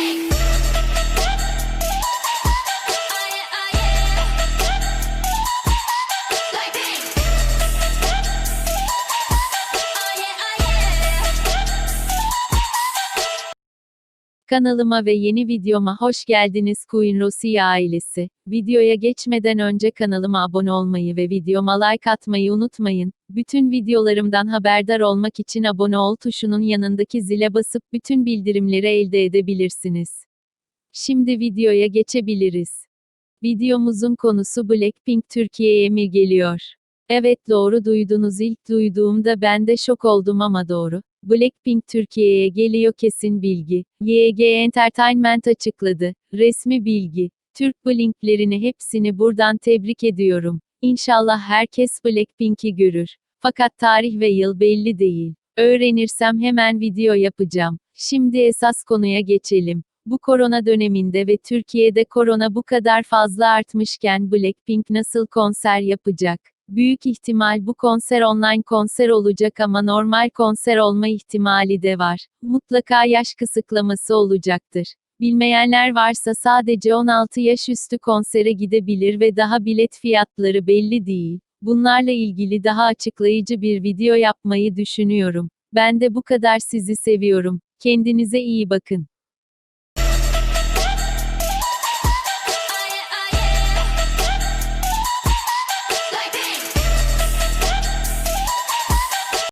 Bye. Kanalıma ve yeni videoma hoş geldiniz Queen Rosie ailesi. Videoya geçmeden önce kanalıma abone olmayı ve videoma like atmayı unutmayın. Bütün videolarımdan haberdar olmak için abone ol tuşunun yanındaki zile basıp bütün bildirimleri elde edebilirsiniz. Şimdi videoya geçebiliriz. Videomuzun konusu Blackpink Türkiye'ye mi geliyor? Evet doğru duydunuz ilk duyduğumda ben de şok oldum ama doğru. Blackpink Türkiye'ye geliyor kesin bilgi. YG Entertainment açıkladı. Resmi bilgi. Türk Blink'lerini hepsini buradan tebrik ediyorum. İnşallah herkes Blackpink'i görür. Fakat tarih ve yıl belli değil. Öğrenirsem hemen video yapacağım. Şimdi esas konuya geçelim. Bu korona döneminde ve Türkiye'de korona bu kadar fazla artmışken Blackpink nasıl konser yapacak? Büyük ihtimal bu konser online konser olacak ama normal konser olma ihtimali de var. Mutlaka yaş kısıtlaması olacaktır. Bilmeyenler varsa sadece 16 yaş üstü konsere gidebilir ve daha bilet fiyatları belli değil. Bunlarla ilgili daha açıklayıcı bir video yapmayı düşünüyorum. Ben de bu kadar sizi seviyorum. Kendinize iyi bakın.